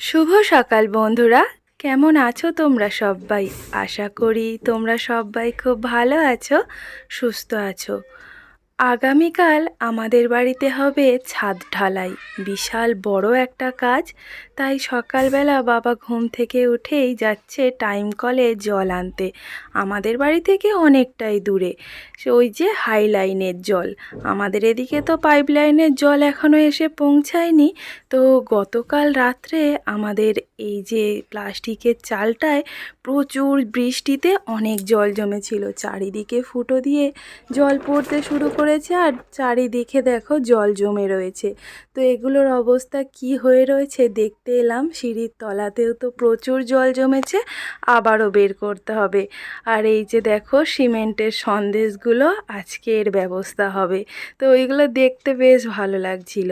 শুভ সকাল বন্ধুরা। কেমন আছো তোমরা সবাই? আশা করি তোমরা সবাই খুব ভালো আছো, সুস্থ আছো। আগামীকাল আমাদের বাড়িতে হবে ছাদ ঢালাই। বিশাল বড় একটা কাজ। তাই সকালবেলা বাবা ঘুম থেকে উঠেই যাচ্ছে টাইম কলে জল আনতে। আমাদের বাড়ি থেকে অনেকটাই দূরে। ওই যে হাই লাইনের জল। আমাদের এদিকে তো পাইপ লাইনের জল এখনও এসে পৌঁছায়নি। তো গতকাল রাত্রে আমাদের এই যে প্লাস্টিকের চালটায় প্রচুর বৃষ্টিতে অনেক জল জমেছিল। চারিদিকে ফুটো দিয়ে জল পড়তে শুরু করেছে আর চারিদিকে দেখো জল জমে রয়েছে। তো এগুলোর অবস্থা কি হয়ে রয়েছে দেখতে এলাম। সিঁড়ির তলাতেও তো প্রচুর জল জমেছে, আবারও বের করতে হবে। আর এই যে দেখো সিমেন্টের সন্দেশগুলো আজকের ব্যবস্থা হবে। তো ওইগুলো দেখতে বেশ ভালো লাগছিল।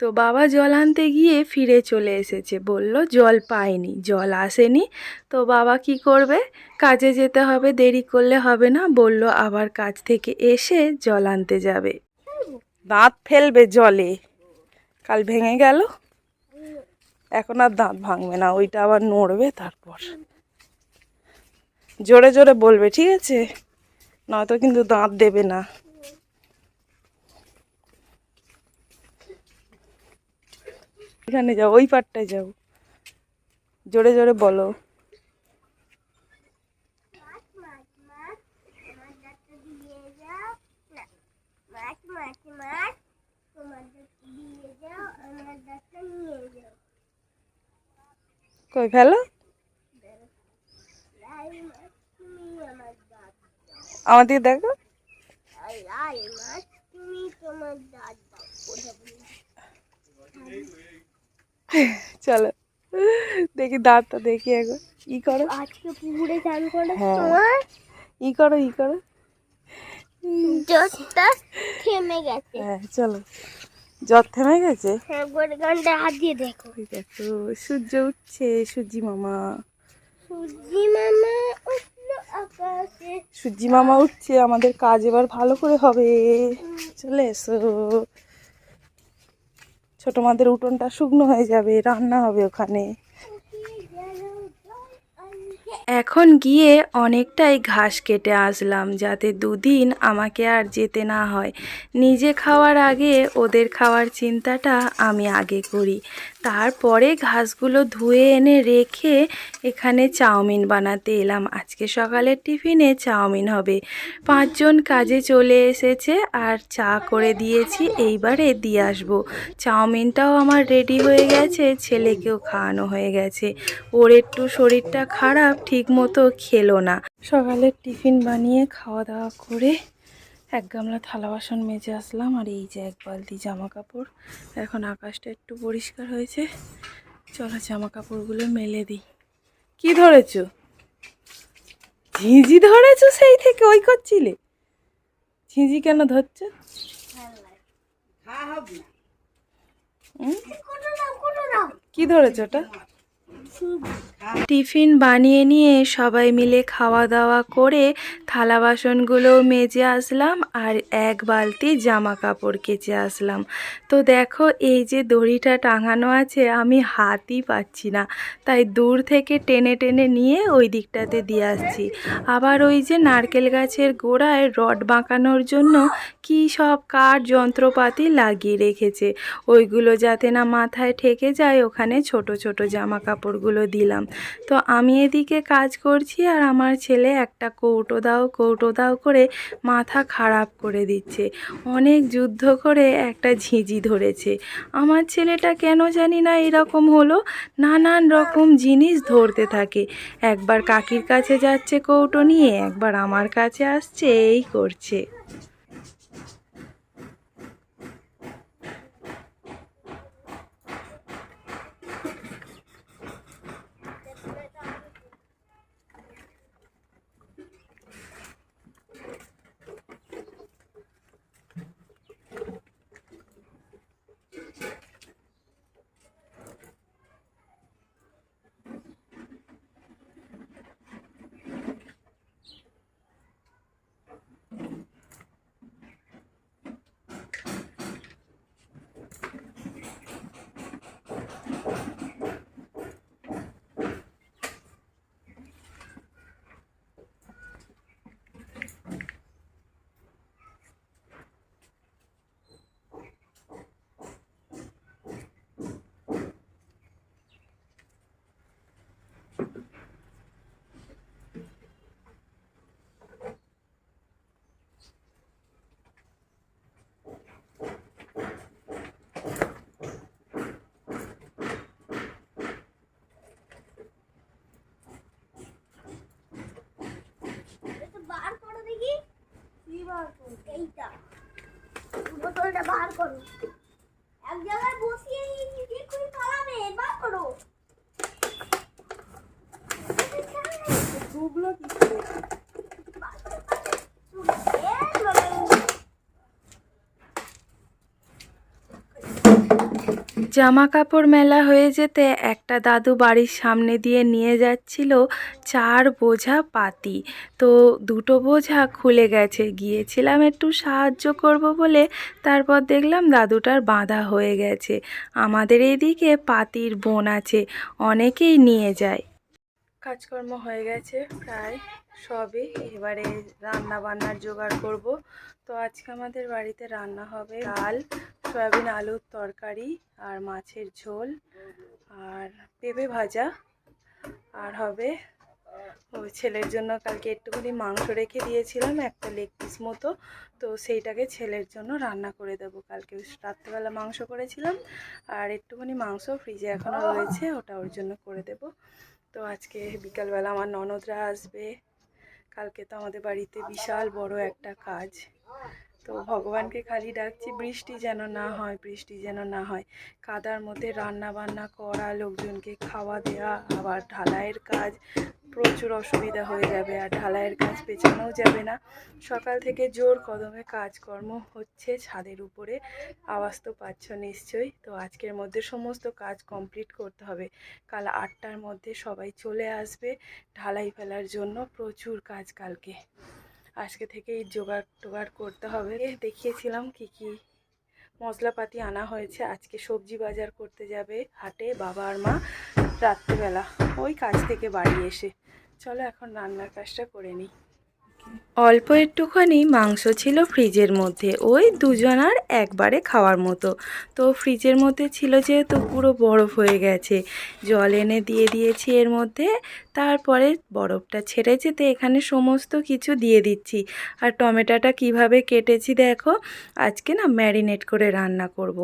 তো বাবা জল আনতে গিয়ে ফিরে চলে এসেছে। বলল, জল পায়নি জল আসেনি। তো বাবা কি করবে? কাজে যেতে হবে, দেরি করলে হবে না, বলল আবার কাজ থেকে এসে জল আনতে যাবে। দাঁত ফেলবে জলে। কাল ভেঙে গেল। এখন আর দাঁত ভাঙবে না, ওইটা আবার নড়বে তারপর। জোরে জোরে বলবে, ঠিক আছে? নয়তো কিন্তু দাঁত দেবে না। এখানে যাও, ওই পাটটায় যাও। জোরে জোরে বলো মাছ মাছ মাছ তোমার দিয়ে যাও আমার দাঁতটা নিয়ে যাও কই ফেলো? আমার দিকে দেখো। চলো দেখি দাঁতটা দেখি একবার। ই করো। আজকে পুকুরে চান করে হ্যাঁ। ই করো ই করো। থেমে গেছে। হ্যাঁ চলো। জ্বর থেমে গেছে? হ্যাঁ হাত দিয়ে দেখো। দেখো সূর্য উঠছে সূর্যি মামা। সূর্যি মামা উঠল আকাশে। সূর্যি মামা উঠছে আমাদের কাজ এবার ভালো করে হবে। চলে এসো। ছোট মাদের উঠোনটা শুকনো হয়ে যাবে রান্না হবে ওখানে। এখন গিয়ে অনেকটাই ঘাস কেটে আসলাম যাতে দুদিন আমাকে আর যেতে না হয়। নিজে খাওয়ার আগে ওদের খাওয়ার চিন্তাটা আমি আগে করি। তারপরে ঘাসগুলো ধুয়ে এনে রেখে এখানে চাউমিন বানাতে এলাম। আজকে সকালের টিফিনে চাউমিন হবে। পাঁচজন কাজে চলে এসেছে আর চা করে দিয়েছি। এইবারে দিয়ে আসব। চাউমিনটাও আমার রেডি হয়ে গেছে, ছেলেকেও খাওয়ানো হয়ে গেছে। ওর একটু শরীরটা খারাপ ঠিক মতো খেলো না। সকালের টিফিন বানিয়ে খাওয়া দাওয়া করে এক গামলা থালা বাসন মেজে আসলাম আর এই যে এক বালতি জামা কাপড় এখন আকাশটা একটু পরিষ্কার হয়েছে। চলো জামা কাপড়গুলো মেলে দিই। কি ধরেছ? ঝিঁঝি ধরেছো সেই থেকে ওই করছিলে ঝিঁঝি কেন ধরছো? কি ধরেছো ওটা? টিফিন বানিয়ে নিয়ে সবাই মিলে খাওয়া দাওয়া করে থালা বাসনগুলো মেজে আসলাম আর এক বালতি জামা কাপড় কেচে আসলাম। তো দেখো, এই যে দড়িটা টাঙানো আছে, আমি হাতই পাচ্ছি না। তাই দূর থেকে টেনে টেনে নিয়ে ওই দিকটাতে দিয়ে আসছি। আবার ওই যে নারকেল গাছের গোড়ায় রড বাঁকানোর জন্য কি সব কাঠ যন্ত্রপাতি লাগিয়ে রেখেছে। ওইগুলো যাতে না মাথায় ঠেকে যায়, ওখানে ছোট ছোট জামা কাপড়গুলো দিলাম। তো আমি এদিকে কাজ করছি আর আমার ছেলে একটা কৌটো দাও কৌটো দাও করে মাথা খারাপ করে দিচ্ছে। অনেক যুদ্ধ করে একটা ঝিঁঝি ধরেছে। আমার ছেলেটা কেন জানি না এরকম হলো। নানান রকম জিনিস ধরতে থাকে। একবার কাকির কাছে যাচ্ছে কৌটো নিয়ে, একবার আমার কাছে আসছে, এই করছে। এইটা বোতলটা বার করো এক জায়গায় বসিয়ে নিয়েছি যে বার করো ডুবলো কি বার করো, বার করো। এ বাবা। জামা কাপড় মেলা হয়ে যেতে একটা দাদু বাড়ির সামনে দিয়ে নিয়ে যাচ্ছিল চার বোঝা পাতি। তো দুটো বোঝা খুলে গেছে। গিয়েছিলাম একটু সাহায্য করব বলে, তারপর দেখলাম দাদুটার বাঁধা হয়ে গেছে। আমাদের এইদিকে পাতির বোন আছে, অনেকেই নিয়ে যায়। কাজকর্ম হয়ে গেছে প্রায়। সবই। এবারে রান্না বান্নার জোগাড় করব। তো আজকে আমাদের বাড়িতে রান্না হবে ডাল, সয়াবিন আলুর তরকারি আর মাছের ঝোল আর পেঁপে ভাজা। আর হবে ওই ছেলের জন্য কালকে একটুখানি মাংস রেখে দিয়েছিলাম, একটা লেগ পিস মতো। তো সেইটাকে ছেলের জন্য রান্না করে দেবো। কালকে রাত্রেবেলা মাংস করেছিলাম আর একটুখানি মাংস ফ্রিজে এখনও রয়েছে, ওটা ওর জন্য করে দেব। তো আজকে বিকালবেলা আমার ননদরা আসবে কালকে তো আমাদের বাড়িতে বিশাল বড় একটা কাজ। তো ভগবানকে খালি ডাকছি, বৃষ্টি যেন না হয়, বৃষ্টি যেন না হয়। কাদার মধ্যে রান্না বান্না করা, লোকজনকে খাওয়া দেওয়া আবার ঢালাইয়ের কাজ প্রচুর অসুবিধা হয়ে যাবে আর ঢালাইয়ের কাজ পেছানোও যাবে না। সকাল থেকে জোর কদমে কাজকর্ম হচ্ছে, ছাদের উপরে। আওয়াজ তো পাচ্ছ নিশ্চয়ই। তো আজকের মধ্যে সমস্ত কাজ কমপ্লিট করতে হবে। কাল আটটার মধ্যে সবাই চলে আসবে ঢালাই ফেলার জন্য প্রচুর কাজ কালকে। আজকে থেকেই জোগাড় টোগাড় করতে হবে। দেখিয়েছিলাম কি কি মশলাপাতি আনা হয়েছে। আজকে সবজি বাজার করতে যাবে হাটে বাবা আর মা রাত্রিবেলা। ওই কাজ থেকে বাড়ি এসে। চলো এখন রান্নার কাজটা করে নিই। অল্প একটুখানি মাংস ছিল ফ্রিজের মধ্যে, ওই দুজনার একবারে খাওয়ার মতো। তো ফ্রিজের মধ্যে ছিল যেহেতু পুরো বরফ হয়ে গেছে, জল এনে দিয়ে দিয়েছি এর মধ্যে। তারপরে বরফটা ছেড়ে যেতে এখানে সমস্ত কিছু দিয়ে দিচ্ছি। আর টমেটোটা কীভাবে কেটেছি দেখো, আজকে না ম্যারিনেট করে রান্না করব।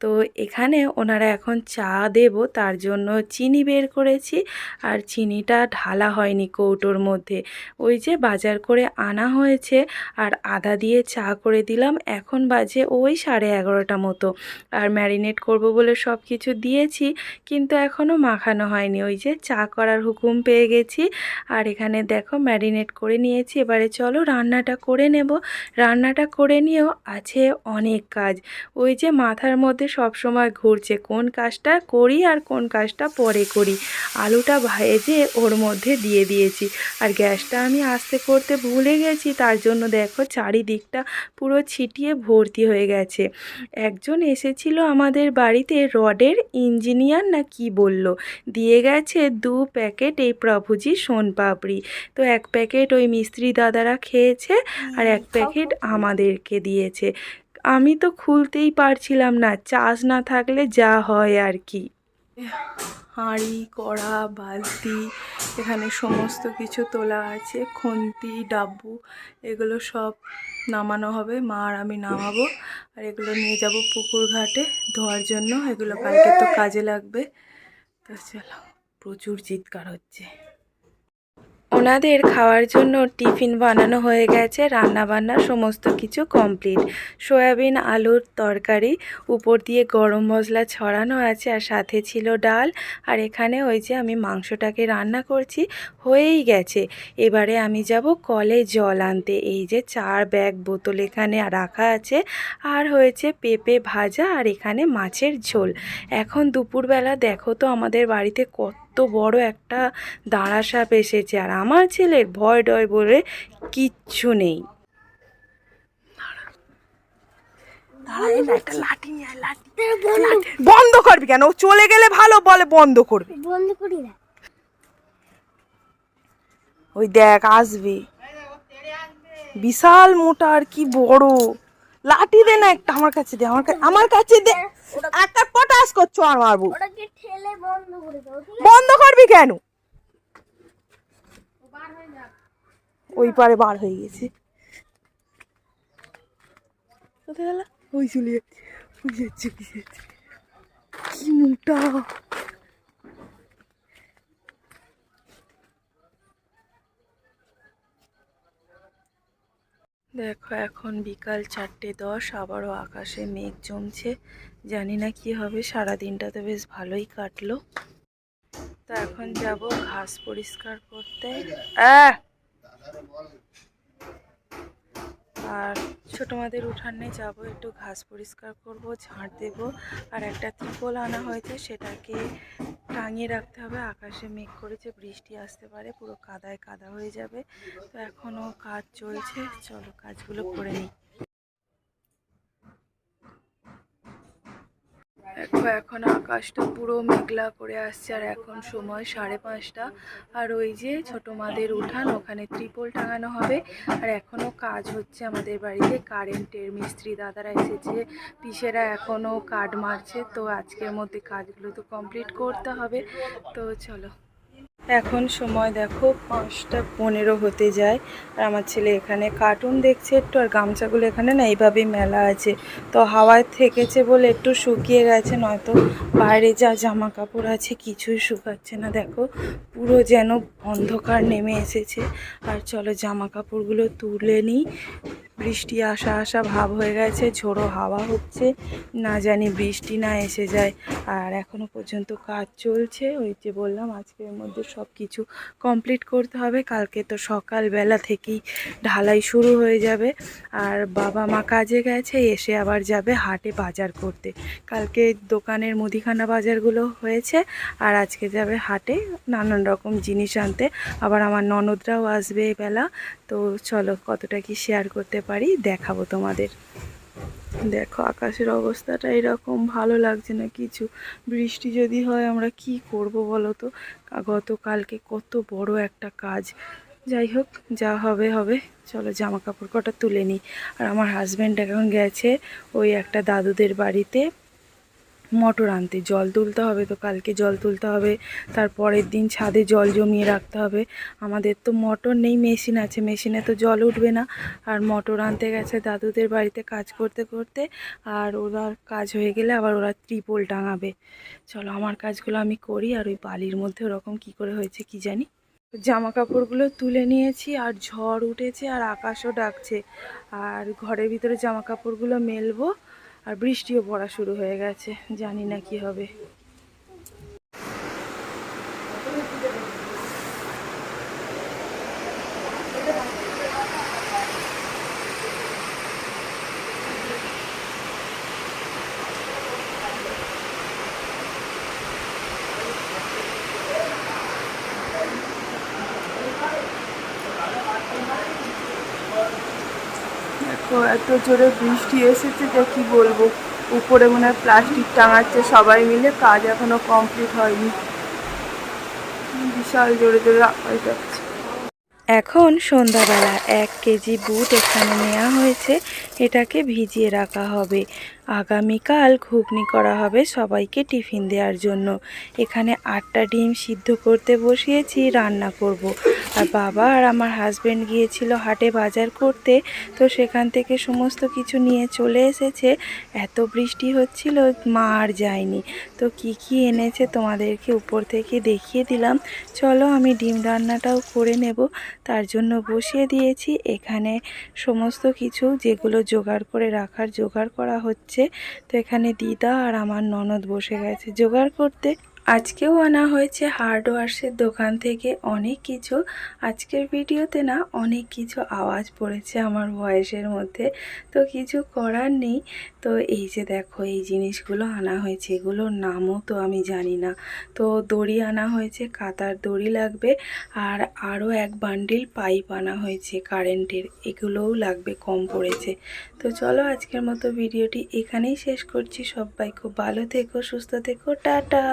তো এখানে ওনারা এখন চা দেব, তার জন্য চিনি বের করেছি। আর চিনিটা ঢালা হয়নি কৌটোর মধ্যে। ওই যে বাজার করে আনা হয়েছে আর আদা দিয়ে চা করে দিলাম। এখন বাজে ওই সাড়ে এগারোটা মতো। আর ম্যারিনেট করব বলে সব কিছু দিয়েছি, কিন্তু এখনও মাখানো হয়নি। ওই যে চা করার হুকুম পেয়ে গেছি। আর এখানে দেখো ম্যারিনেট করে নিয়েছি। এবারে চলো রান্নাটা করে নেব। রান্নাটা করে নিয়েও আছে অনেক কাজ। ওই যে মাথার মধ্যে সব সময় ঘুরছে কোন কাজটা করি আর কোন কাজটা পরে করি। আলুটা ভেজে ওর মধ্যে দিয়ে দিয়েছি। আর গ্যাসটা আমি আস্তে করতে ভুলে গেছি তার জন্য দেখো চারিদিকটা পুরো ছিটিয়ে ভর্তি হয়ে গেছে। একজন এসেছিল আমাদের বাড়িতে রডের ইঞ্জিনিয়ার না কি বলল? দিয়ে গেছে দু প্যাকেট এই প্রভুজি সোনপাপড়ি। তো এক প্যাকেট ওই মিস্ত্রি দাদারা খেয়েছে আর এক প্যাকেট আমাদেরকে দিয়েছে। আমি তো খুলতেই পারছিলাম না চাষ না থাকলে যা হয় আর কি। হাঁড়ি কড়া বালতি এখানে সমস্ত কিছু তোলা আছে খুন্তি ডাব্বু এগুলো সব নামানো হবে। মা আর আমি নামাবো আর এগুলো নিয়ে যাব পুকুর ঘাটে ধোয়ার জন্য। এগুলো কালকে তো কাজে লাগবে। তো চলো প্রচুর চিৎকার হচ্ছে। ওনাদের খাওয়ার জন্য টিফিন বানানো হয়ে গেছে রান্না বান্না সমস্ত কিছু কমপ্লিট। সয়াবিন, আলুর তরকারি, উপর দিয়ে গরম মশলা ছড়ানো আছে আর সাথে ছিল ডাল। আর এখানে ওই যে আমি মাংসটাকে রান্না করছি, হয়েই গেছে। এবারে আমি যাব কলে জল আনতে। এই যে চার ব্যাগ বোতল এখানে রাখা আছে। আর হয়েছে পেঁপে ভাজা আর এখানে মাছের ঝোল। এখন দুপুরবেলা দেখো তো আমাদের বাড়িতে কত বড় একটা দাঁড়া সাপ এসেছে আর আমার ছেলের ভয় ডয় বলে কিচ্ছু নেই। বন্ধ। করবি কেন? ও চলে গেলে ভালো বলে বন্ধ করবি। বন্ধ করি না। ওই দেখ আসবে। বিশাল মোটা আর কি বড়। লাঠি দে না একটা আমার কাছে দে আমার কাছে আমার কাছে দে। একটা পটাশ করছ আর মারবো বন্ধ করবি কেন? ওই পারে বার হয়ে গেছে। কোথায় গেল? ওই চলে যাচ্ছে ওই যাচ্ছে কি মুখটা দেখো, এখন বিকাল চারটে দশ, আবারও আকাশে মেঘ জমছে। জানি না কি হবে সারা দিনটা তো বেশ ভালোই কাটলো। তো এখন যাব ঘাস পরিষ্কার করতে! আর ছোটো মাদের উঠানে যাব, একটু ঘাস পরিষ্কার করব, ঝাঁট দেব। আর একটা ত্রিপল আনা হয়েছে, সেটাকে টাঙিয়ে রাখতে হবে। আকাশে মেঘ করেছে, বৃষ্টি আসতে পারে, পুরো কাদায় কাদা হয়ে যাবে। তো এখনও কাজ চলছে, চলো কাজগুলো করে নিই। দেখো, এখন আকাশটা পুরো মেঘলা করে আসছে আর এখন সময় সাড়ে পাঁচটা। আর ওই যে ছোট মাদের উঠান, ওখানে ত্রিপল টাঙানো হবে। আর এখনও কাজ হচ্ছে আমাদের বাড়িতে। কারেন্টের মিস্ত্রি দাদারা এসেছে। পিসেরা এখনও কাঠ মারছে। তো আজকের মধ্যে কাজগুলো তো কমপ্লিট করতে হবে। তো চলো। এখন সময় দেখো পাঁচটা পনেরো হতে যায়। আর আমার ছেলে এখানে কার্টুন দেখছে একটু, আর গামছাগুলো এখানে না এইভাবেই মেলা আছে। তো হাওয়ায় থেকেছে বলে একটু শুকিয়ে গেছে, নয়তো বাইরে যা জামা কাপড় আছে কিছুই শুকাচ্ছে না। দেখো পুরো যেন অন্ধকার নেমে এসেছে। আর চলো জামা কাপড়গুলো তুলে নিই। বৃষ্টি আসা আসা ভাব হয়ে গেছে, ঝোড়ো হাওয়া হচ্ছে, না জানি বৃষ্টি না এসে যায়। আর এখনও পর্যন্ত কাজ চলছে, ওই যে বললাম আজকের মধ্যে সব কিছু কমপ্লিট করতে হবে। কালকে তো সকালবেলা থেকেই ঢালাই শুরু হয়ে যাবে। আর বাবা মা কাজে গেছে, এসে আবার যাবে হাটে বাজার করতে। কালকে দোকানের মুদিখানা বাজারগুলো হয়েছে, আর আজকে যাবে হাটে নানান রকম জিনিস আনতে। আবার আমার ননদরাও আসবে বেলা। তো চলো কতটা কি শেয়ার করতে পারি, দেখাবো তোমাদের। দেখো, আকাশের অবস্থাটা এরকম ভালো লাগছে না কিছু। বৃষ্টি যদি হয়, আমরা কি করব বলো তো? গতকালকে কত বড় একটা কাজ। যাই হোক, যা হবে হবে। চলো জামা কাপড় কটা তুলে নিই। আর আমার হাজব্যান্ড এখন গেছে ওই একটা দাদুদের বাড়িতে। মটর আনতে। জল তুলতে হবে তো, কালকে জল তুলতে হবে, তারপরের দিন ছাদে জল জমিয়ে রাখতে হবে। আমাদের তো মোটর নেই, মেশিন আছে, মেশিনে তো জল উঠবে না। আর মোটর আনতে গেছে দাদুদের বাড়িতে কাজ করতে করতে, আর ওরা কাজ হয়ে গেলে আবার ওরা ত্রিপল টাঙাবে। চলো আমার কাজগুলো আমি করি, আর ওই বালির মধ্যে ওরকম কি করে হয়েছে কি জানি? জামা কাপড়গুলো তুলে নিয়েছি, আর ঝড় উঠেছে, আর আকাশও ডাকছে। আর ঘরের ভিতরে জামা কাপড়গুলো মেলবো আর বৃষ্টিও পড়া শুরু হয়ে গেছে। জানি না কি হবে। দেখো, এত জোরে বৃষ্টি এসেছে যে কি বলব? উপরে মনে হয় প্লাস্টিক টাঙাচ্ছে, সবাই মিলে কাজ এখনও কমপ্লিট হয়নি। বিশাল জোরে জোরে আকাশ যাচ্ছে। এখন সন্ধ্যাবেলা, এক কেজি বুট এখানে নেওয়া হয়েছে। এটাকে ভিজিয়ে রাখা হবে। আগামীকাল ঘুগনি করা হবে সবাইকে টিফিন দেওয়ার জন্য। এখানে আটটা ডিম সিদ্ধ করতে বসিয়েছি, রান্না করব। আর বাবা আর আমার হাজব্যান্ড গিয়েছিল হাটে বাজার করতে, তো সেখান থেকে সমস্ত কিছু নিয়ে চলে এসেছে। এত বৃষ্টি হচ্ছিল, মা আর যায়নি। তো কি কি এনেছে তোমাদেরকে উপর থেকে দেখিয়ে দিলাম। চলো আমি ডিম রান্নাটাও করে নেব। তার জন্য বসিয়ে দিয়েছি। এখানে সমস্ত কিছু যেগুলো জোগাড় করে রাখার জোগাড় করা হচ্ছে। তো এখানে দিদা আর আমার ননদ বসে গেছে। জোগাড় করতে আজকেও আনা হয়েছে হার্ডওয়ার্সের দোকান থেকে অনেক কিছু। আজকের ভিডিওতে না অনেক কিছু আওয়াজ পড়েছে আমার ভয়েসের মধ্যে। তো কিছু করার নেই। তো এই যে দেখো, এই জিনিসগুলো আনা হয়েছে, এগুলোর নামও তো আমি জানি না। তো দড়ি আনা হয়েছে, কাতার দড়ি লাগবে আর আরও এক বান্ডিল পাইপ আনা হয়েছে কারেন্টের, এগুলোও লাগবে, কম পড়েছে। তো চলো আজকের মতো ভিডিওটি এখানেই শেষ করছি। সবাই খুব ভালো থেকো, সুস্থ থেকো, টাটা!